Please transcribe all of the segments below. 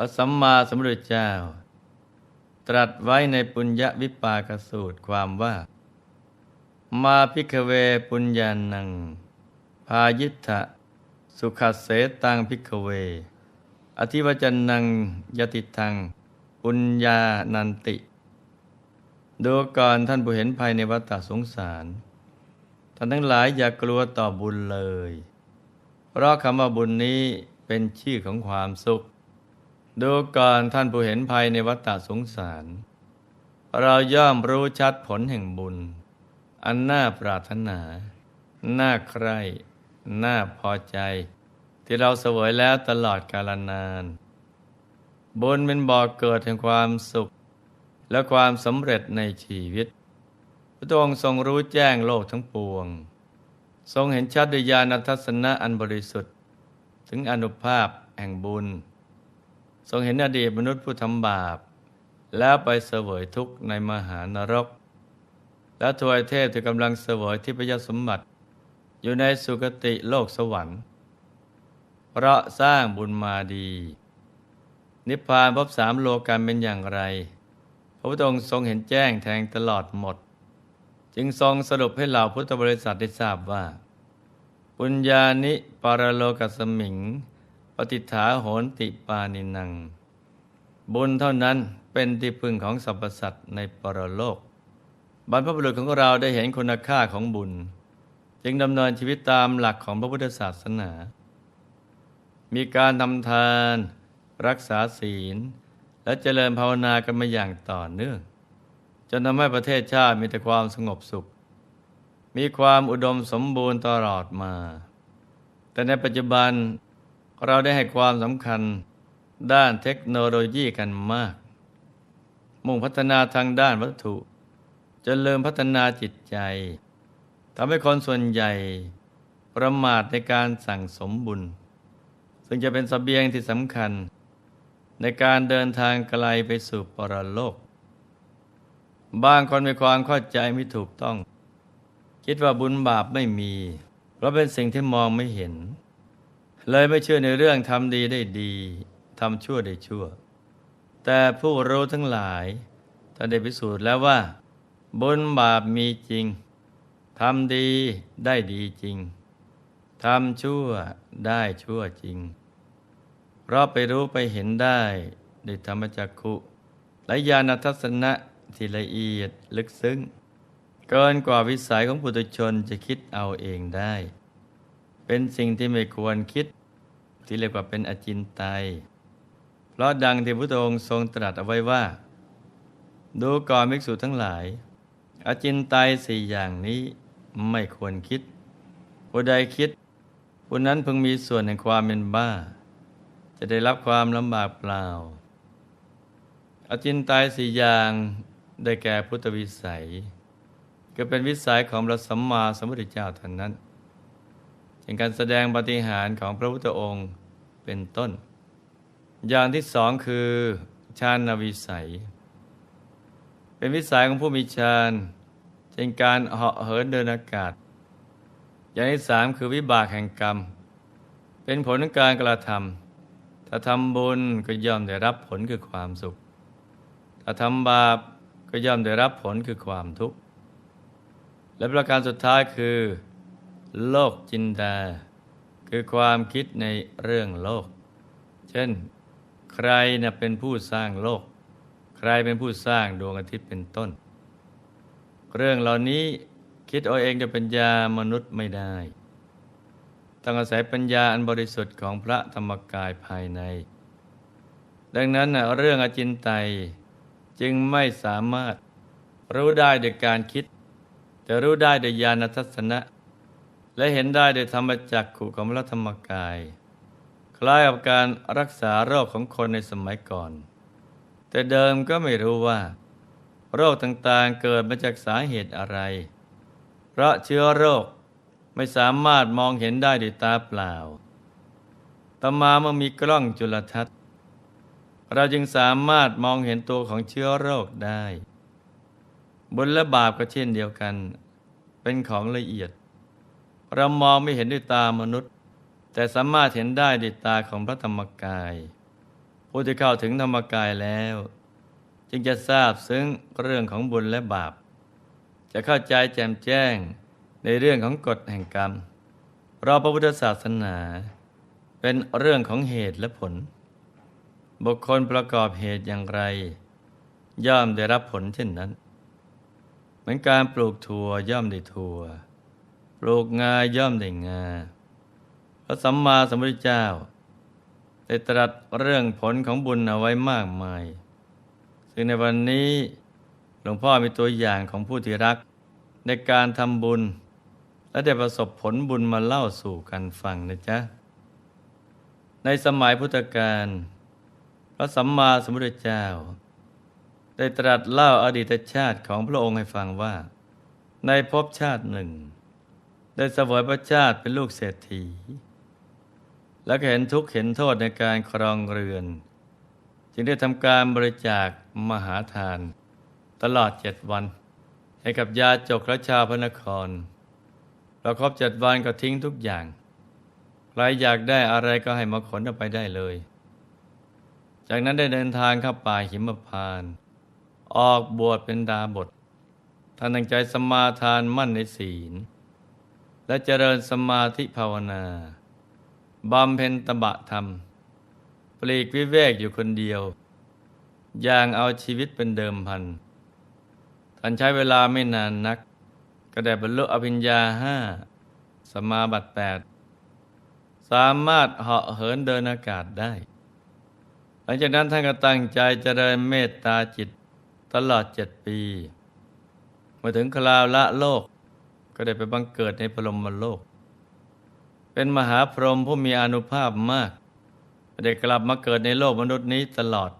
ระสัมมาสัมพุทธเจ้า ตรัสไว้ในปุญญวิปากสูตรความว่า มาพิกเวปุญญานัง พายิทธะสุขเสตังพิกเว อธิวจนังยติทัง ปุญญานันติ ดูก่อนท่านผู้เห็นภัยในวัฏสงสาร ท่านทั้งหลายอย่ากลัวต่อบุญเลย เพราะคำว่าบุญนี้เป็นชื่อของความสุข ดูก่อนท่านผู้เห็นภัยในวัฏฏสงสาร เราย่อมรู้ชัดผลแห่งบุญ อันน่าปรารถนา น่าใคร่น่าพอใจ ที่เราเสวยแล้วตลอดกาลนาน บุญเป็นบ่อกเกิดแห่งความสุข และความสำเร็จในชีวิต พระองค์ทรงรู้แจ้งโลกทั้งปวง ทรงเห็นชัดด้วยญาณทัศนะอันบริสุทธิ์ ถึงอนุภาพแห่งบุญ ทรงเห็นอดีตมนุษย์ผู้ทำบาป แล้วไปเสวยทุกข์ในมหานรก และทวยเทพที่กำลังเสวยที่พยสมบัติ อยู่ในสุคติโลกสวรรค์ เพราะสร้างบุญมาดี นิพพานพบสามโลกันเป็นอย่างไร พระพุทธองค์ทรงเห็นแจ้งแทงตลอดหมด จึงทรงสรุปให้เหล่าพุทธบริษัทได้ทราบว่า ปุญญานิปารโลกัสมิง ฏิฐาโหนติปานินัง บุญเท่านั้นเป็นที่พึ่งของสรรพสัตว์ในปรโลก บรรพบุรุษของเราได้เห็นคุณค่าของบุญ จึงดำเนินชีวิตตามหลักของพระพุทธศาสนา มีการทำทาน รักษาศีล และเจริญภาวนากันมาอย่างต่อเนื่อง จนทำให้ประเทศชาติมีแต่ความสงบสุข มีความอุดมสมบูรณ์ตลอดมา แต่ในปัจจุบัน เราได้ให้ความสำคัญด้านเทคโนโลยีกันมาก มุ่งพัฒนาทางด้านวัตถุจเริญพัฒนาจิตใจทำให้คนส่วนใหญ่ประมาทในการสั่งสมบุญ ซึ่งจะเป็นสเสบียงที่สำคัญ ในการเดินทางไกลไปสู่ปรโลก บางคนมีความเข้าใจไม่ถูกต้อง คิดว่าบุญบาปไม่มี เพราะเป็นสิ่งที่มองไม่เห็น เลยไม่เชื่อในเรื่องทำดีได้ดีทำชั่วได้ชั่ว แต่ผู้รู้ทั้งหลายท่านได้พิสูจน์แล้วว่า บุญบาปมีจริงทำดีได้ดีจริงทำชั่วได้ชั่วจริง เพราะไปรู้ไปเห็นได้ด้วยธรรมจักขุและญาณทัศนะที่ละเอียดลึกซึ้ง เกินกว่าวิสัยของปุถุชนจะคิดเอาเองได้ เป็นสิ่งที่ไม่ควรคิด ที่เรียกว่าเป็นอจินไตยเพราะดังที่พระองค์ทรงตรัสเอาไว้ว่า ดูก่อนภิกษุทั้งหลาย อจินไตยสี่อย่างนี้ไม่ควรคิด ผู้ใดคิดผู้นั้นพึงมีส่วนแห่งความเป็นบ้า จะได้รับความลำบากเปล่า อจินไตยสี่อย่างได้แก่พุทธวิสัย ก็เป็นวิสัยของพระสัมมาสัมพุทธเจ้าท่านนั้น ป็นการแสดงปฏิหารของพระพุทธองค์เป็นต้น อย่างที่สองคือฌานวิสัย เป็นวิสัยของผู้มีฌานเช่นการเหาะเหินเดินอากาศ อย่างที่สามคือวิบากแห่งกรรม เป็นผลของการกระทำถ้าทำบุญก็ย่อมได้รับผลคือความสุข ถ้าทำบาปก็ย่อมได้รับผลคือความทุกข์ และประการสุดท้ายคือ โลกจินดา คือความคิดในเรื่องโลก เช่น ใครนะเป็นผู้สร้างโลก ใครเป็นผู้สร้างดวงอาทิตย์เป็นต้น เรื่องเหล่านี้คิดเอาเองจะปัญญามนุษย์ไม่ได้ต้องอาศัยปัญญาอันบริสุทธิ์ของพระธรรมกายภายใน ดังนั้นนะเรื่องอจินไตยจึงไม่สามารถรู้ได้โดยการคิด แต่รู้ได้โดยญาณทัศนะ และเห็นได้โดยธรรมจักขุของพระธรรมกาย คล้ายกับการรักษาโรคของคนในสมัยก่อน แต่เดิมก็ไม่รู้ว่า โรคต่างๆเกิดมาจากสาเหตุอะไร เพราะเชื้อโรคไม่สามารถมองเห็นได้ด้วยตาเปล่า ต่อมาเมื่อมีกล้องจุลทรรศน์ เราจึงสามารถมองเห็นตัวของเชื้อโรคได้ บุญและบาปก็เช่นเดียวกัน เป็นของละเอียด เรามองไม่เห็นด้วยตามนุษย์ แต่สามารถเห็นได้ด้วยตาของพระธรรมกาย ผู้ที่เข้าถึงธรรมกายแล้ว จึงจะทราบซึ้งเรื่องของบุญและบาป จะเข้าใจแจ่มแจ้งในเรื่องของกฎแห่งกรรมเพราะพระพุทธศาสนา เป็นเรื่องของเหตุและผล บุคคลประกอบเหตุอย่างไร ย่อมได้รับผลเช่นนั้น เหมือนการปลูกถั่วย่อมได้ถั่ว ปลูกงาย่อมได้งา พระสัมมาสัมพุทธเจ้า ได้ตรัสเรื่องผลของบุญเอาไว้มากมาย ซึ่งในวันนี้หลวงพ่อมีตัวอย่างของผู้ที่รัก ในการทำบุญ และได้ประสบผลบุญมาเล่าสู่กันฟังนะจ๊ะ ในสมัยพุทธกาลพระสัมมาสัมพุทธเจ้า ได้ตรัสเล่าอดีตชาติของพระองค์ให้ฟังว่า ในภพชาติหนึ่ง ได้เสวยพระชาติเป็นลูกเศรษฐี และก็เห็นทุกข์เห็นโทษในการครองเรือน จึงได้ทำการบริจาคมหาทาน ตลอดเจ็ดวัน ให้กับยาจกและชาวพระนครเราครบเจ็ดวันก็ทิ้งทุกอย่าง ใครอยากได้อะไรก็ให้มาขนเอาไปได้เลย จากนั้นได้เดินทางเข้าป่าหิมพาน ออกบวชเป็นดาบทท่านตั้งใจสมาทานมั่นในศีล และเจริญสมาธิภาวนาบำเพ็ญตบะธรรม ปลีกวิเวกอยู่คนเดียว อย่างเอาชีวิตเป็นเดิมพันท่านใช้เวลาไม่นานนัก ก็ได้บรรลุอภิญญาห้าสมาบัติแปดสามารถเหาะเหินเดินอากาศได้ หลังจากนั้นท่านก็ตั้งใจเจริญเมตตาจิตตลอดเจ็ดปีมื่อถึงคราวละโลก ก็ได้ไปบังเกิดในพรหมโลก เป็นมหาพรหมผู้มีอนุภาพมาก ได้กลับมาเกิดในโลกมนุษย์นี้ตลอด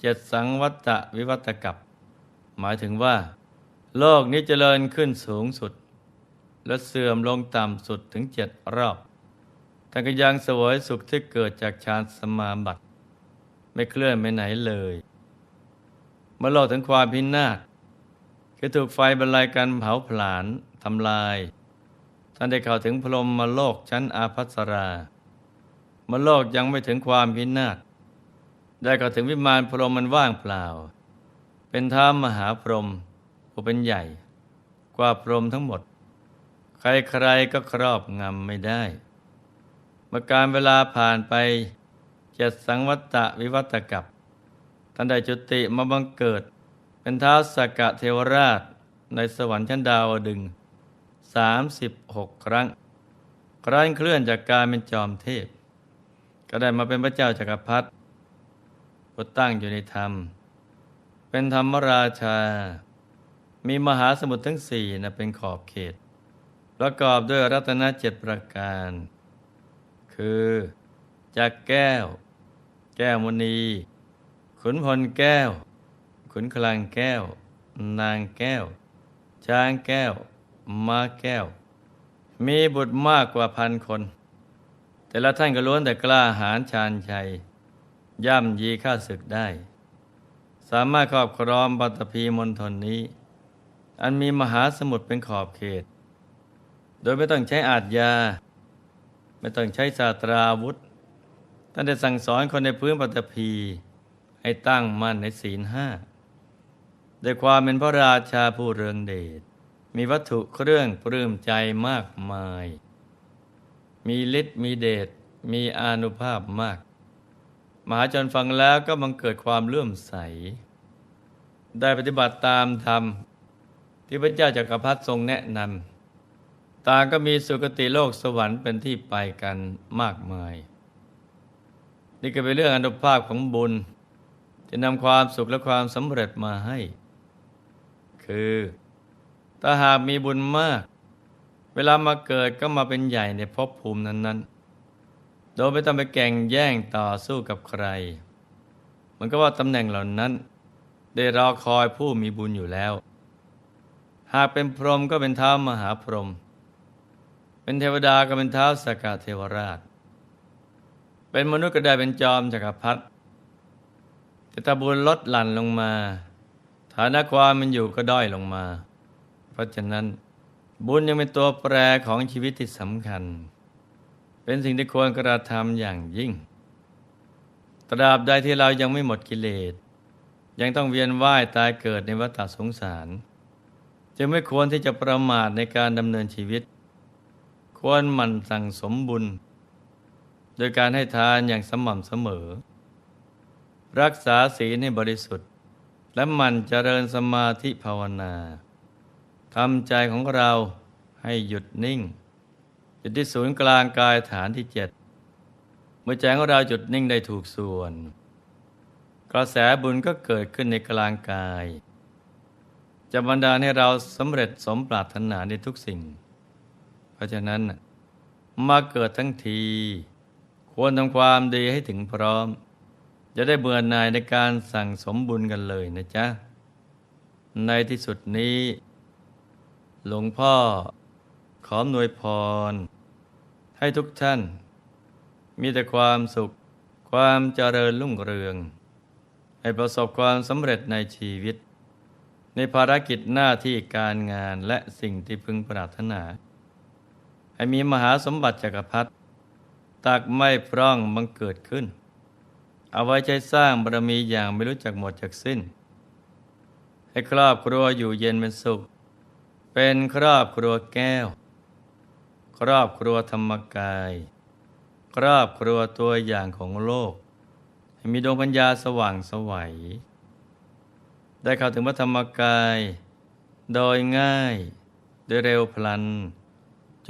เจ็ดสังวัตวิวัตกับ หมายถึงว่า โลกนี้เจริญขึ้นสูงสุด และเสื่อมลงต่ำสุดถึงเจ็ดรอบท่านก็ยังสวยสุขที่เกิดจากฌานสมาบัติ ไม่เคลื่อนไปไหนเลยเมื่อโลกถึงความพินาศคือถูกไฟบรรลัยกันเผาผลาญ ทำลาย ท่านได้เข้าถึงพรหมโลกชั้นอาภัสรามโลกยังไม่ถึงความพินาศได้เข้าถึงวิมานพรหมมันว่างเปล่า เป็นท้ามหาพรหมผู้เป็นใหญ่ กว่าพรหมทั้งหมด ใครๆก็ครอบงำไม่ได้เมื่อการเวลาผ่านไปเจ็ดสังวัตวิวัตกับท่านได้จุติมาบังเกิด เป็นท้าวสกกะเทวราชในสวรรค์ชั้นดาวดึง สามสิบหกครั้ง ครั้นเคลื่อนจากการเป็นจอมเทพ ก็ได้มาเป็นพระเจ้าจากักรพรรดิผู้ตั้งอยู่ในธรรม เป็นธรรมราชา มีมหาสมุทรทั้งสี่นะเป็นขอบเขต ประกอบด้วยรัตนเจ็ดประการ คือจากแก้ว แก้วมณี ขุนพลแก้ว ขุนคลังแก้ว นางแก้ว ช้างแก้ว ม้าแก้ว มีบุตรมากกว่าพันคน แต่ละท่านก็ล้วนแต่กล้าหาญชาญชัย ย่ำยีข้าศึกได้ สามารถครอบครองปัตภีมณฑลนี้ อันมีมหาสมุทรเป็นขอบเขต โดยไม่ต้องใช้อาทยา ไม่ต้องใช้ศาสตราวุธท่านได้สั่งสอนคนในพื้นปัตภีให้ตั้งมั่นในศีลห้าด้วยความเป็นพระราชาผู้เรืองเดช มีวัตถุเครื่องปลื้มใจมากมาย มีฤทธิ์มีเดช มีอานุภาพมาก มหาชนฟังแล้วก็บังเกิดความเลื่อมใส ได้ปฏิบัติตามธรรม ที่พระเจ้าจากักรพรรดิทรงแนะนำ ต่างก็มีสุคติโลกสวรรค์เป็นที่ไปกันมากมาย นี่ก็เป็นเรื่องอนุภาพของบุญ จะนำความสุขและความสำเร็จมาให้ คือ ถ้าหากมีบุญมาก เวลามาเกิดก็มาเป็นใหญ่ในภพภูมินั้น ๆ โดยไม่ต้องไปแก่งแย่งต่อสู้กับใคร มันก็ว่าตำแหน่งเหล่านั้น ได้รอคอยผู้มีบุญอยู่แล้ว หากเป็นพรหมก็เป็นเท้ามหาพรหม เป็นเทวดาก็เป็นเท้าสกาเทวราช เป็นมนุษย์ก็ได้เป็นจอมจักรพรรดิแต่ถ้าบุญลดหลั่นลงมา ฐานะความมันอยู่ก็ด้อยลงมา เพราะฉะนั้นบุญยังเป็นตัวแปรของชีวิตที่สำคัญ เป็นสิ่งที่ควรกระทำอย่างยิ่ง ตราบใดที่เรายังไม่หมดกิเลส ยังต้องเวียนว่ายตายเกิดในวัฏสงสาร จึงไม่ควรที่จะประมาทในการดำเนินชีวิต ควรหมั่นสั่งสมบุญ โดยการให้ทานอย่างสม่ำเสมอ รักษาศีลให้บริสุทธิ์ และหมั่นเจริญสมาธิภาวนา ทำใจของเราให้หยุดนิ่งอยู่ที่ศูนย์กลางกายฐานที่เจ็ดเมื่อใจของเราหยุดนิ่งได้ถูกส่วน กระแสบุญก็เกิดขึ้นในกลางกาย จะบันดาลให้เราสำเร็จสมปรารถนาในทุกสิ่ง เพราะฉะนั้นมาเกิดทั้งที ควรทำความดีให้ถึงพร้อม จะได้เบื่อหน่ายในการสั่งสมบุญกันเลยนะจ๊ะ ในที่สุดนี้ หลวงพ่อขอหน่วยพร ให้ทุกท่าน มีแต่ความสุข ความเจริญรุ่งเรือง ให้ประสบความสำเร็จในชีวิต ในภารกิจหน้าที่การงานและสิ่งที่พึงปรารถนา ให้มีมหาสมบัติจักรพรรดิตักไม่พร่องบังเกิดขึ้น เอาไว้ใช้สร้างบารมีอย่างไม่รู้จักหมดจากสิ้น ให้ครอบครัวอยู่เย็นเป็นสุข เป็นครอบครัวแก้ว ครอบครัวธรรมกาย ครอบครัวตัวอย่างของโลก มีดวงปัญญาสว่างสวัย ได้เข้าถึงพระธรรมกาย โดยง่ายโดยเร็วพลัน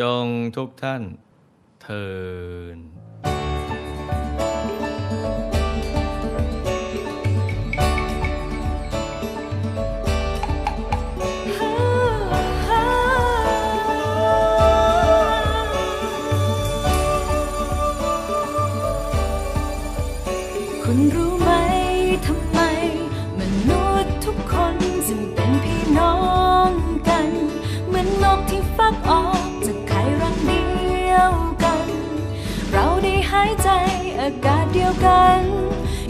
จงทุกท่านเทิน คุณรู้ไหมทำไม มนุษย์ทุกคนจึงเป็นพี่น้องกัน เหมือนนกที่ฟักออกจากไข่รังเดียวกัน เราได้หายใจอากาศเดียวกัน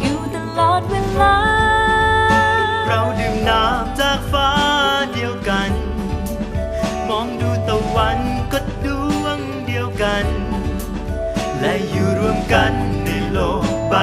อยู่ตลอดเวลา เราดื่มน้ำจากฟ้าเดียวกัน มองดูตะวันก็ดวงเดียวกัน และอยู่รวมกันในโลกใบ